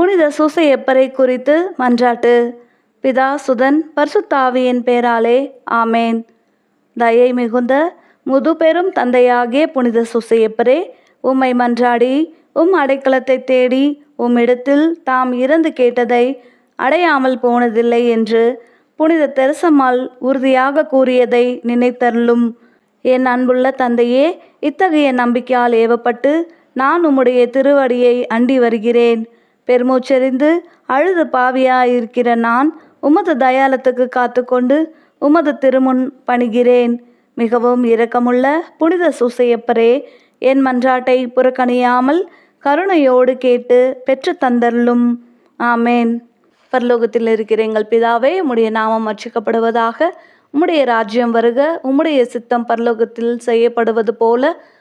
புனித சூசையப்பரை குறித்து மன்றாட்டு. பிதா சுதன் பர்சுத்தாவியின் பேராலே ஆமேன். தயை மிகுந்த முதுபெரும் தந்தையாகிய புனித சூசையப்பரே உம்மை மன்றாடி உம் அடைக்கலத்தை தேடி உம்மிடத்தில் தாம் இறந்து கேட்டதை அடையாமல் போனதில்லை என்று புனித தெரசம்மாள் உறுதியாக கூறியதை நினைத்தருளும். என் அன்புள்ள தந்தையே இத்தகைய நம்பிக்கையால் ஏவப்பட்டு நான் உம்முடைய திருவடியை அண்டி வருகிறேன். பெருமூச்செறிந்து அழுது பாவியாயிருக்கிற நான் உமது தயாலத்துக்கு காத்துக்கொண்டு உமது திருமுன் பணிகிறேன். மிகவும் இரக்கமுள்ள புனித சூசையப்பரே என் மன்றாட்டை புறக்கணியாமல் கருணையோடு கேட்டு பெற்று தந்தருளும். ஆமேன். பரலோகத்தில் இருக்கிற எங்கள் பிதாவே உம்முடைய நாமம் அர்ச்சிக்கப்படுவதாக உம்முடைய ராஜ்யம் வருக உம்முடைய சித்தம் பரலோகத்தில் செய்யப்படுவது போல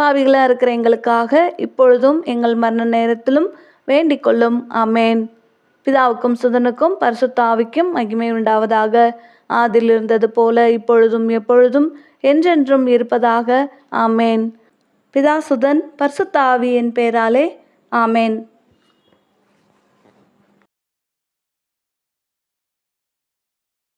பாவிகளாக இருக்கிற எங்களுக்காக இப்பொழுதும் எங்கள் மரண நேரத்திலும் வேண்டிக் கொள்ளும். ஆமேன். பிதாவுக்கும் சுதனுக்கும் பரிசுத்தாவிக்கும் மகிமை உண்டாவதாக. ஆதில் இருந்தது போல இப்பொழுதும் எப்பொழுதும் என்றென்றும் இருப்பதாக. ஆமேன். பிதா சுதன் பரிசுத்த ஆவியின் ஆமேன்.